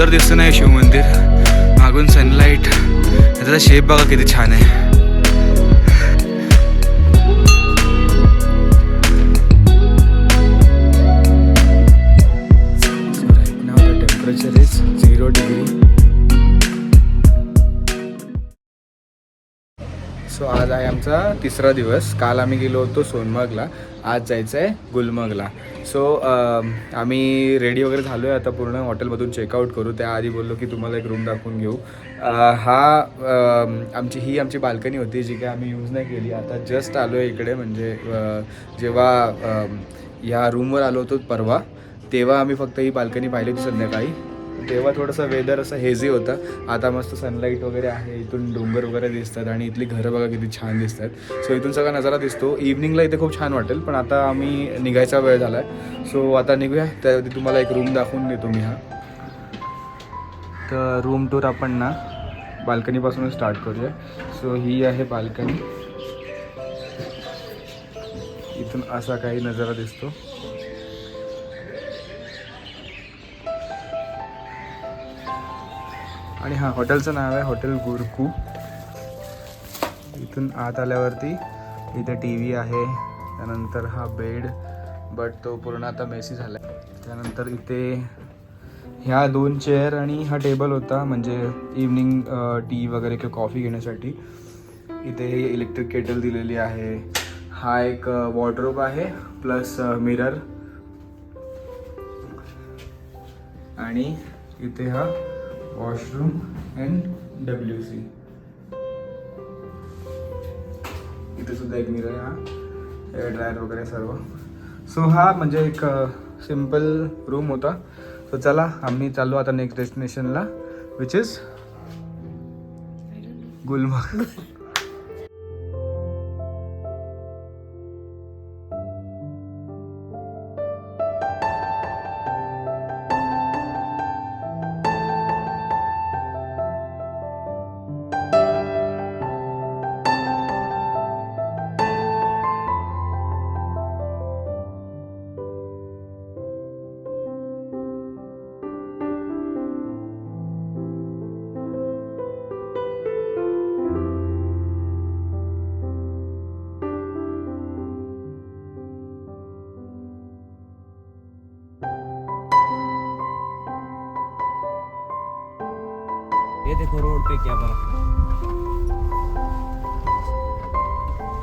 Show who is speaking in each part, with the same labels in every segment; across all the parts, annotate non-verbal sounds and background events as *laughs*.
Speaker 1: सुंदर दिसतं ना हे शिव मंदिर मागून सनलाईट त्याचा शेप बघा किती छान आहे. आमचा तिसरा दिवस. काल आम्ही गेलो होतो सोनमर्गला आज जायचं आहे गुलमर्गला सो आम्ही रेडी वगैरे झालो आहे आता पूर्ण. हॉटेलमधून चेकआउट करू. त्याआधी बोललो की तुम्हाला एक रूम दाखवून घेऊ. हा आमची ही आमची बाल्कनी होती जी काय आम्ही यूज नाही केली. आता जस्ट आलो आहे इकडे. म्हणजे जेव्हा ह्या रूमवर आलो होतो परवा तेव्हा आम्ही फक्त ही बाल्कनी पाहिली होती संध्याकाळी. तेव्हा थोडंसं वेदर असं हेझी होतं. आता मस्त सनलाईट वगैरे आहे इथून डोंगर वगैरे दिसतात आणि इथली घरं बघा किती छान दिसतात. सो इथून सगळा नजारा दिसतो. इव्हनिंगला इथे खूप छान वाटेल पण आता आम्ही निघायचा वेळ झाला आहे सो आता निघूया. त्यावरती तुम्हाला एक रूम दाखवून देतो मी हा. तर रूम टूर आपण ना बाल्कनीपासूनच स्टार्ट करूया. सो ही आहे बाल्कनी. इथून असा काही नजारा दिसतो. आणि हां हॉटेलचं नाव आहे हॉटेल गुरकू. इथून आत आल्यावरती इथे टी व्ही आहे त्यानंतर हा बेड बट तो पूर्ण आता मेसी झाला आहे त्यानंतर इथे ह्या दोन चेअर आणि हा टेबल होता म्हणजे इव्हनिंग टी वगैरे किंवा कॉफी घेण्यासाठी. इथे इलेक्ट्रिक केटल दिलेली आहे. हा एक वॉर्ड्रोब आहे प्लस मिरर आणि इथे हा वॉशरूम अँड डब्ल्यू सी इथे सुद्धा एक मिरर आहे हा. एअर ड्रायर वगैरे सर्व. सो हा म्हणजे एक सिंपल रूम होता. सो चला आम्ही चाललो आता नेक्स्ट डेस्टिनेशनला विच इज गुलमर्ग.
Speaker 2: क्या बर्फ़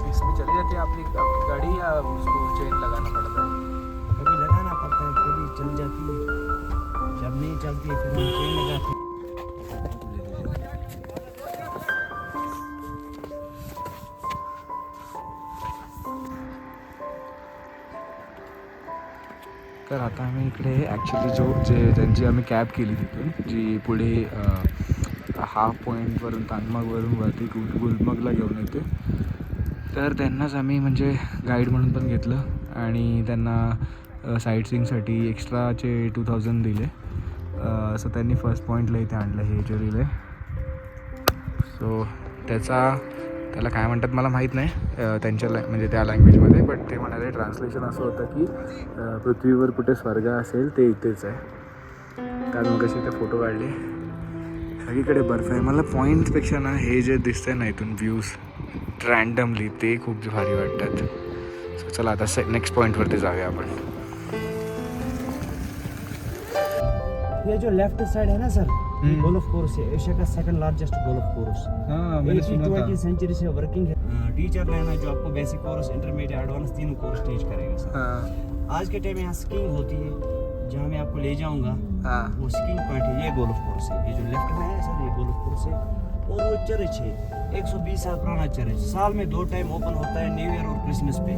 Speaker 1: इसमें चली जाती है आपकी आपकी गाड़ी या उसको चेन लगाना पड़ता है?
Speaker 2: कभी लगाना पड़ता है कभी चल जाती है। जब नहीं चलती है फिर हम चेन लगाते हैं।
Speaker 1: तर आता आम्ही इकडे ॲक्च्युली जो जे ज्यांची आम्ही कॅब केली तिथून जी पुढे हाफ पॉईंटवरून तानमागवरून वरती गुल गुलमर्गला घेऊन येते तर त्यांनाच आम्ही म्हणजे गाईड म्हणून पण घेतलं आणि त्यांना साईट सिंगसाठी एक्स्ट्राचे टू थाउजंड दिले. सो त्यांनी फर्स्ट पॉईंटला इथे आणलं हे जे दिलं सो त्याचा त्याला काय म्हणतात मला माहीत नाही. त्यांच्या लॅ म्हणजे त्या लँग्वेजमध्ये बट ते म्हणाले ट्रान्सलेशन असं होतं की पृथ्वीवर कुठे स्वर्ग असेल ते इथेच आहे. कारण कसे ते फोटो काढले. सगळीकडे बर्फ़ आहे मला पॉईंटपेक्षा ना हे जे दिसतंय ना इथून व्ह्यूज रँडमली ते खूप भारी वाटतात सो चला आता से नेक्स्ट पॉईंटवरती जाऊया आपण।
Speaker 2: ये जो लेफ़्ट साइड है ना सर। गोल्फ कोर्स है। एशिया का सेकंड लार्जेस्ट गोल्फ कोर्स
Speaker 1: हाँ
Speaker 2: ट्वेंटी सेंचुरी से वर्किंग है। टीचर लेना जो आपको बेसिक कोर्स इंटरमीडिएट एडवांस तीनों कोर्स टीच करेगा सर
Speaker 1: हाँ।
Speaker 2: आज के टाइम यहाँ स्कीइंग होती है। जहाँ मैं आपको ले जाऊंगा
Speaker 1: हां।
Speaker 2: वो स्कीइंग पॉइंट है ये गोल्फ कोर्स है ये जो लेफ्ट में है सर ये गोल्फ कोर्स है और वो चर्च है 120 साल पुराना चर्च साल में दो टाइम ओपन होता है न्यू ईयर और क्रिसमस पे।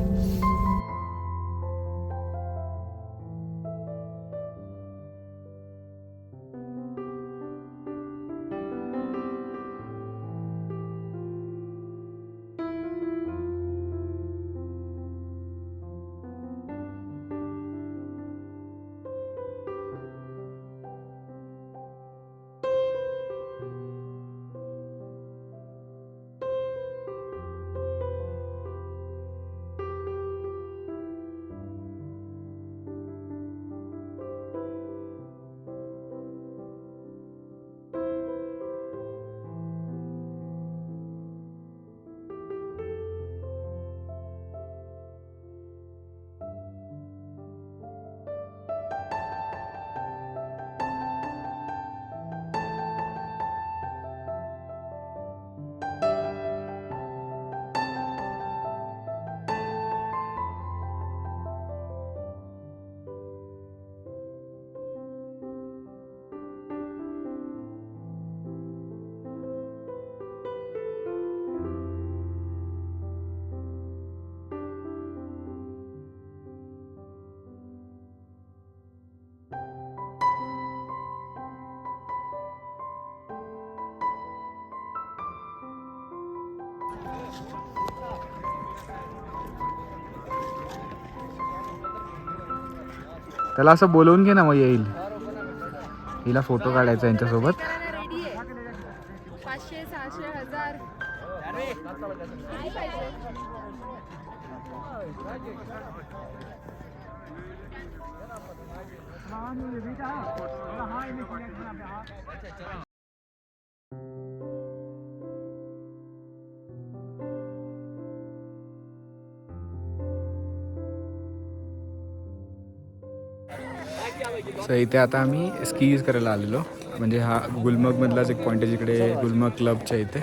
Speaker 1: त्याला असं बोलवून घे ना मग येईल. हिला फोटो काढायचा यांच्यासोबत.
Speaker 3: पाचशे सहाशे हजार.
Speaker 1: सो इथे आता आम्ही स्कीज करायला आलेलो. म्हणजे हा गुलमर्गमधलाच एक पॉईंट आहे जिकडे गुलमर्ग क्लबच्या इथे.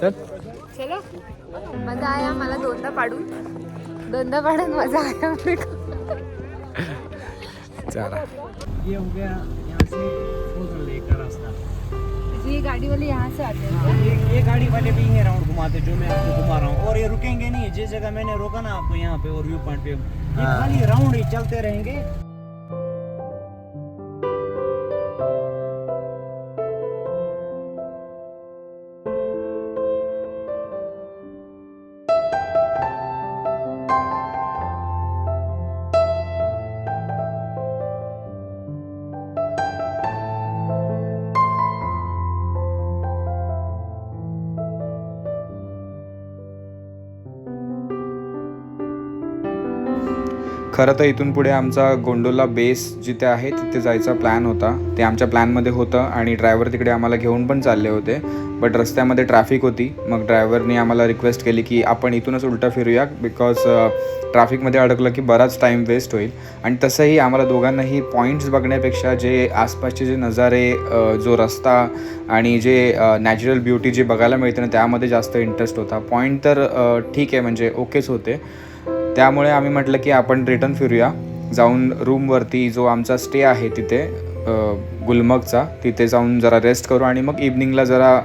Speaker 1: चल.
Speaker 3: चलो. मजा आया मला दोनदा पाडून. दोनदा पाडून मजा आया
Speaker 1: चला
Speaker 2: ये हो गया यहाँ से रास्ता।
Speaker 3: ये गाड़ी वाले यहाँ से आते हैं.
Speaker 2: हाँ, ये ये गाड़ी वाले भी ये राउंड घुमाते जो मैं आपको घुमा रहा हूँ। और ये रुकेंगे नहीं जिस जगह मैंने रोका ना आपको यहाँ पे और व्यू पॉइंट पे ये। खाली राउंड ही चलते रहेंगे
Speaker 1: खरं तर इथून पुढे आमचा गोंडोला बेस जिथे आहे तिथे जायचा प्लॅन होता. ते आमच्या प्लॅनमध्ये होतं आणि ड्रायव्हर तिकडे आम्हाला घेऊन पण चालले होते. बट रस्त्यामध्ये ट्रॅफिक होती. मग ड्रायव्हरनी आम्हाला रिक्वेस्ट केली की आपण इथूनच उलटा फिरूया बिकॉज ट्रॅफिकमध्ये अडकलं की बराच टाईम वेस्ट होईल. आणि तसंही आम्हाला दोघांनाही पॉईंट्स बघण्यापेक्षा जे आसपासचे जे नजारे जो रस्ता आणि जे नॅचरल ब्युटी जे बघायला मिळते ना त्यामध्ये जास्त इंटरेस्ट होता. पॉईंट तर ठीक आहे म्हणजे ओकेच होते. त्यामुळे आम्ही म्हटलं की आपण रिटर्न फिरूया. जाऊन रूमवरती जो आमचा स्टे आहे तिथे गुलमर्गचा तिथे जाऊन जरा रेस्ट करू आणि मग इव्हनिंगला जरा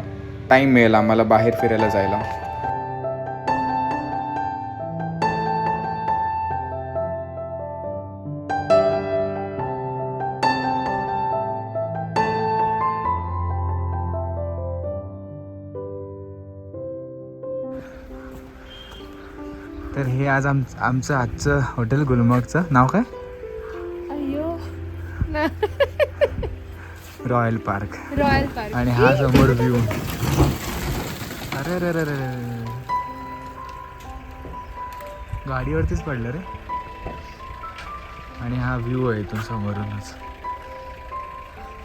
Speaker 1: टाईम मिळेल आम्हाला बाहेर फिरायला जायला. तर हे आज आम आमचं आजचं हॉटेल गुलमर्गचं. नाव काय?
Speaker 3: अयो *laughs*
Speaker 1: रॉयल पार्क.
Speaker 3: Royal park.
Speaker 1: आणि हा समोर व्ह्यू अरे अरे अरे अरे. गाडीवरतीच पडलं रे. आणि हा व्ह्यू आहे इथून समोरूनच.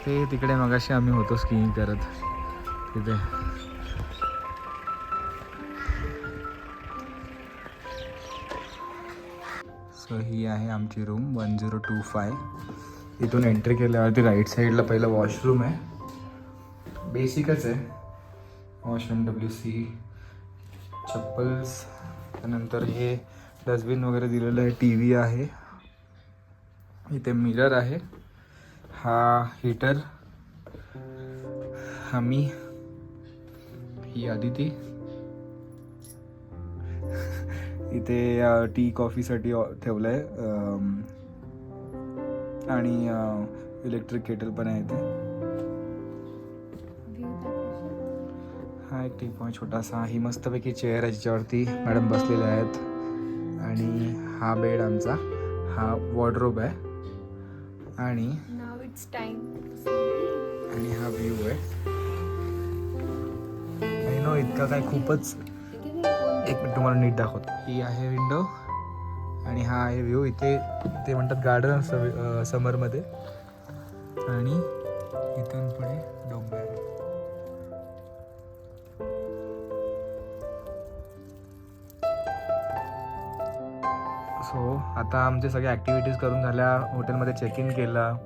Speaker 1: ते तिकडे मगाशी आम्ही होतो स्कीइंग करत. तिथे. सो ही आहे आमची room one zero two five इथून एंट्री केल्यावरती राईट साईडला पहिलं वॉशरूम आहे. बेसिकच आहे. वॉशरूम डब्ल्यू सी चप्पल्स त्यानंतर हे डस्टबिन वगैरे दिलेलं आहे. टी व्ही आहे. इथे मिरर आहे. हा हीटर हमी ही आदिती. इथे टी कॉफीसाठी ठेवलं आहे आणि इलेक्ट्रिक केटल पण आहे इथे. हा एक टी पॉईंट छोटासा. ही मस्तपैकी चेअर आहे जिच्यावरती मॅडम बसलेल्या आहेत. आणि हा बेड आमचा. हा वॉर्डरोब आहे. आणि आणि हा व्ह्यू आहे. नो इतका काय खूपच एक मिनिट तुम्हाला नीट दाखवतो. ही आहे विंडो आणि हा आहे व्ह्यू इथे ते म्हणतात गार्डन समरमध्ये आणि इथून पुढे डोंगर. सो आता आमचे सगळे ॲक्टिव्हिटीज करून झाल्या. हॉटेलमध्ये चेक इन केलं.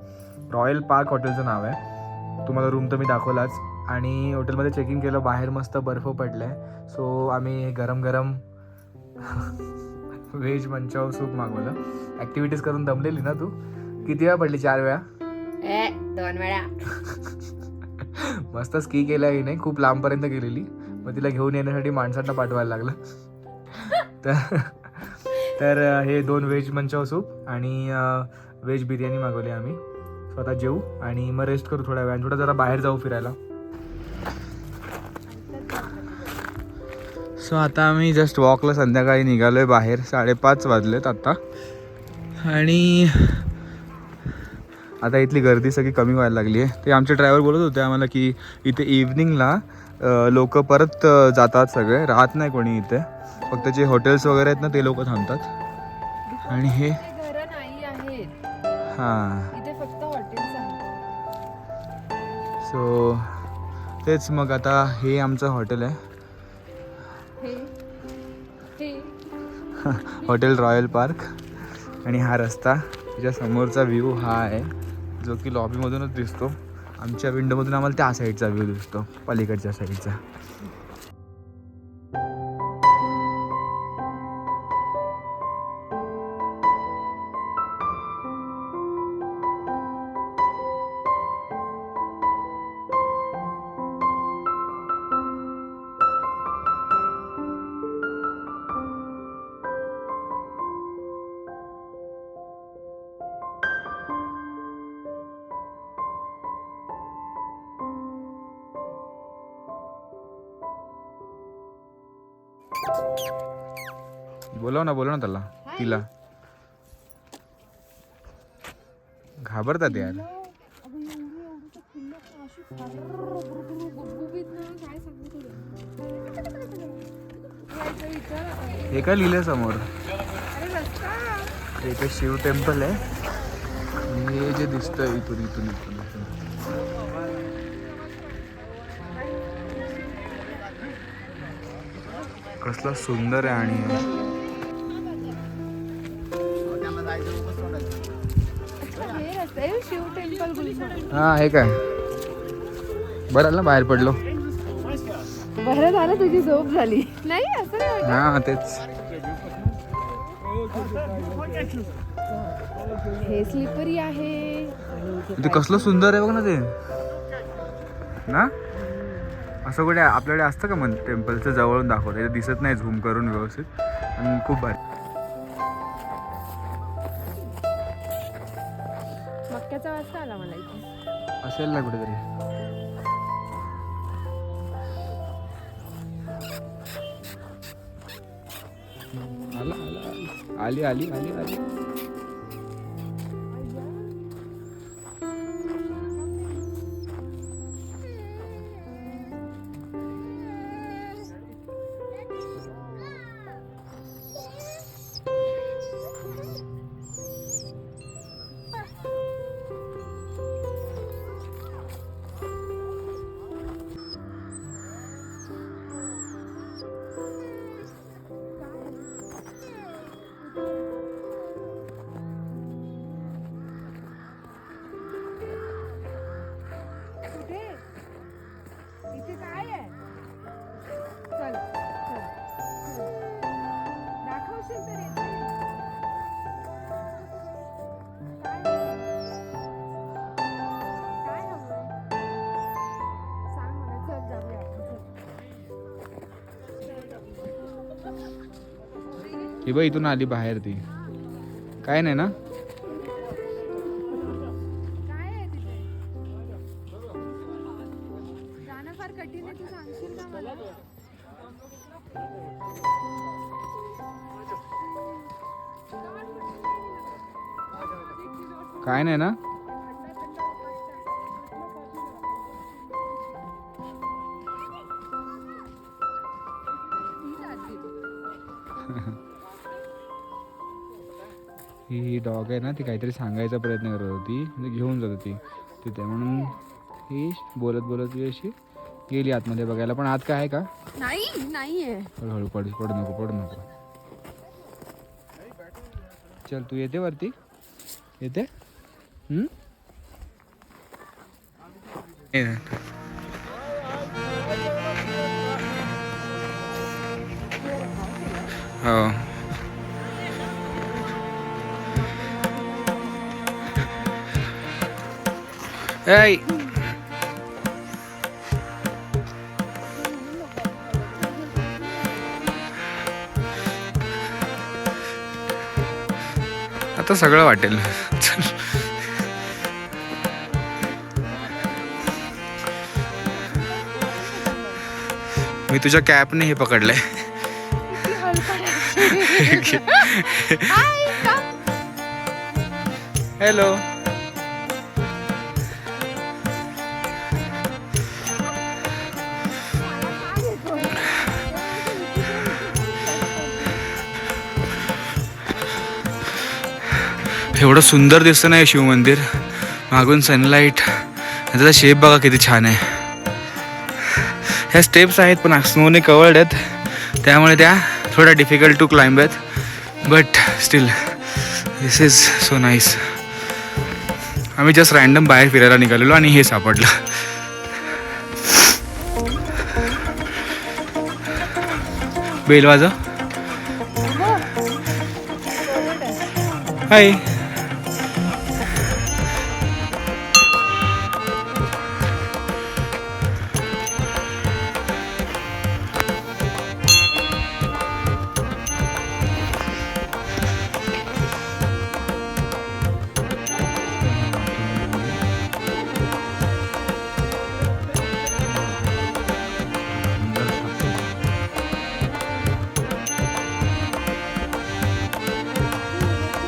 Speaker 1: रॉयल पार्क हॉटेलचं नाव आहे. तुम्हाला रूम तर मी दाखवलाच. आणि हॉटेलमध्ये चेक इन केलं बाहेर मस्त बर्फ पडला आहे सो आम्ही गरम गरम व्हेज मंचाव सूप मागवलं. ॲक्टिव्हिटीज करून दमलेली ना तू? किती वेळा पडली? चार वेळा?
Speaker 3: ए दोन वेळा. *laughs*
Speaker 1: मस्त स्की केल्या ही नाही खूप लांबपर्यंत गेलेली. मग तिला घेऊन येण्यासाठी माणसांना पाठवायला लागलं. *laughs* तर तर हे दोन व्हेज मंचाव सूप आणि व्हेज बिर्याणी मागवली आम्ही. स्वतः जेऊ आणि मग रेस्ट करू थोड्या वेळाने. थोडं जरा बाहेर जाऊ फिरायला. सो आता आम्ही जस्ट वॉकला संध्याकाळी निघालो आहे बाहेर. साडेपाच वाजलेत आता. आणि आता इथली गर्दी सगळी कमी व्हायला लागली आहे. ते आमचे ड्रायव्हर बोलत होते आम्हाला की इथे इव्हनिंगला लोक परत जातात सगळे. राहत नाही कोणी इथे. फक्त जे हॉटेल्स वगैरे आहेत ना ते लोक थांबतात. आणि हे हां. सो तेच मग आता हे आमचं हॉटेल आहे. Hotel royal park. आणि हा रस्ता त्याच्या समोरचा व्ह्यू हा आहे जो की लॉबीमधूनच दिसतो. आमच्या विंडोमधून आम्हाला त्या साईडचा व्ह्यू दिसतो पलीकडच्या साईडचा बोलव ना बोलव ना त्याला तिला. घाबरतात यार. हे काय लिहिलंय समोर हे काय शिव टेम्पल आहे. हे जे दिसतंय इथून इथून इथून इथून. कसला सुंदर आहे आणि. हा हे काय? बरं ना बाहेर पडलो.
Speaker 3: बरं झालं तुझी झोप झाली. नाही असं.
Speaker 1: हा तेच.
Speaker 3: हे स्लिपरी आहे.
Speaker 1: ते कसलं सुंदर आहे बघ ना ते. ना? असं कुठे आपल्याकडे असतं का मन टेम्पलचं जवळून दाखवतं दिसत नाही झूम करून व्यवस्थित. आणि खूप भारी.
Speaker 3: इथे
Speaker 1: असेल ना कुठेतरी आला आला आला. आली ही बाई इथून आली बाहेर ती. काय नाही ना?
Speaker 3: तू
Speaker 1: काय नाही ना? डॉग आहे ना ती काहीतरी सांगायचा प्रयत्न करत होती. म्हणजे घेऊन जात होती. तिथे म्हणून ही बोलत बोलत ती अशी गेली आतमध्ये बघायला. पण आत काय आहे का?
Speaker 3: नाही नाहीये.
Speaker 1: हळूहळू पड पडू नको पडू नको. चल तू येते वरती? येते. हो. Hey! आता सगळं वाटेल. मी तुझ्या कॅपने हे पकडलंय हॅलो *laughs* एवढं सुंदर दिसतं नाही शिवमंदिर मागून सनलाईट त्याचा शेप बघा किती छान आहे. ह्या स्टेप्स आहेत पण स्नोने कवर्ड आहेत. त्यामुळे त्या थोड्या डिफिकल्ट टू क्लाइंब आहेत. But still this is so nice आम्ही जस्ट रॅन्डम बाहेर फिरायला निघालेलो आणि हे सापडलं. बेल वाजव. हाय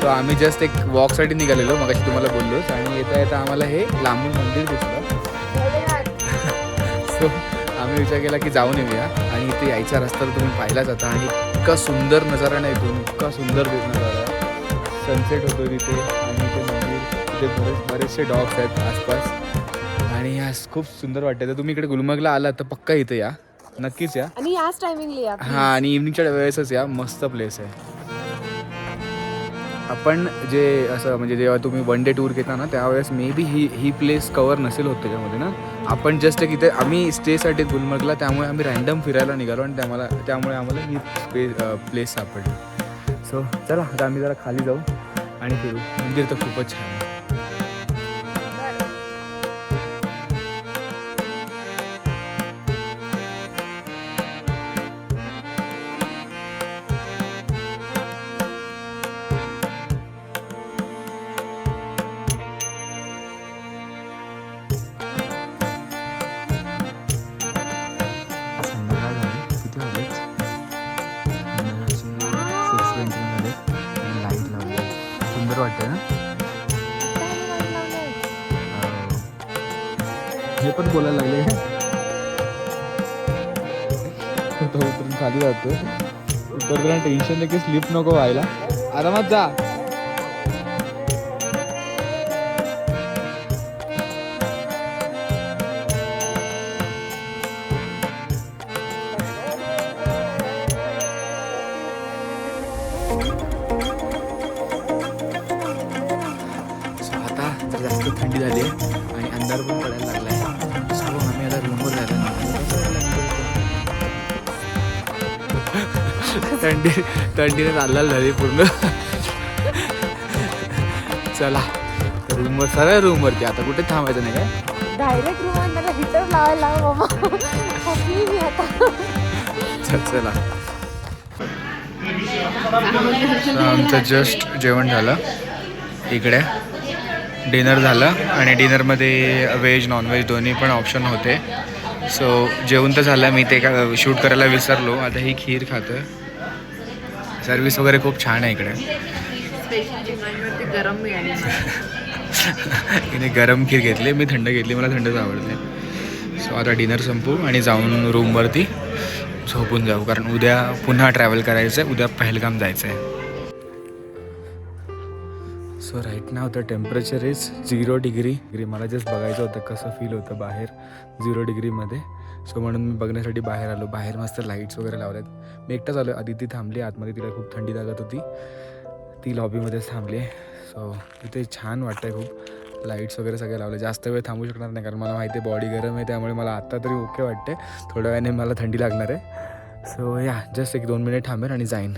Speaker 1: तो आम्ही जस्ट एक वॉकसाठी निघालेलो मग तुम्हाला बोललोच आणि येता येता आम्हाला हे लांबून मंदिर दिसलं. *laughs* सो आम्ही विचार केला की जाऊन येऊया. आणि इथे यायचा रस्ता तर तुम्ही पाहिलाच आता आणि इतका सुंदर नजारा नाही इथून इतका सुंदर नजारा. आहे सनसेट होतो तिथे. आणि इथे मंदिर तिथे बरेच बरेचसे डॉग्स आहेत आसपास. आणि या खूप सुंदर वाटतं तर तुम्ही इकडे गुलमर्गला आलात तर पक्का इथे या. नक्कीच या.
Speaker 3: आणि याच टायमिंगली या
Speaker 1: हा आणि इव्हनिंगच्या वेळेसच या. मस्त प्लेस आहे. आपण जे असं म्हणजे जेव्हा तुम्ही वन डे टूर घेता ना त्यावेळेस may be he he place cover नसेल होत त्याच्यामध्ये ना. आपण जस्ट की ते आम्ही स्टेसाठी गुलमर्गला त्यामुळे आम्ही रॅन्डम फिरायला निघालो आणि त्यामुळे त्यामुळे आम्हाला ही प्ले प्लेस सापडली. सो चला आता आम्ही जरा खाली जाऊ आणि फिरू. मंदिर तर खूपच छान सुंदर वाटतं ना हे. पण बोलायला लागले. तो उतरून खाली जातो उतरताना टेन्शन नाही की स्लिप नको व्हायला. आरामात जा. थंडी थंडीने लाल झाली पूर्ण. चला रूमवर सरळ रूमवरती आता कुठे थांबायचं नाही काय?
Speaker 3: डायरेक्ट रूम हिटर लावायला
Speaker 1: चल चला. आमचं जस्ट जेवण झालं. इकडे डिनर झालं आणि डिनरमध्ये व्हेज नॉनव्हेज दोन्ही पण ऑप्शन होते. सो जेवण तर झालं मी ते का शूट करायला विसरलो. आता ही खीर खातं सर्विस वगैरे खूप छान आहे इकडे.
Speaker 3: गरम मिळाली
Speaker 1: तिने *laughs* गरम खीर घेतली मी थंड घेतली मला थंडच आवडते. सो आता डिनर संपू आणि जाऊन रूमवरती झोपून जाऊ कारण उद्या पुन्हा ट्रॅव्हल करायचं आहे उद्या पहलगाम जायचं आहे so right now the temperature is zero degree degree मला जस्ट बघायचं होतं कसं फील होतं बाहेर झिरो डिग्रीमध्ये सो म्हणून मी बघण्यासाठी बाहेर आलो. बाहेर मस्त लाईट्स वगैरे लावल्यात. मी एकटाच आलो आदिती थांबली. आतमध्ये तिला खूप थंडी लागत होती. ती लॉबीमध्येच थांबली. सो तिथे छान वाटतंय खूप. लाईट्स वगैरे सगळे लावले. जास्त वेळ थांबू शकणार नाही कारण मला माहिती आहे बॉडी गरम आहे. त्यामुळे मला आत्ता तरी ओके वाटते थोड्या वेळाने मला थंडी लागणार आहे. सो या. जस्ट एक दोन मिनिट थांबेल आणि जाईन.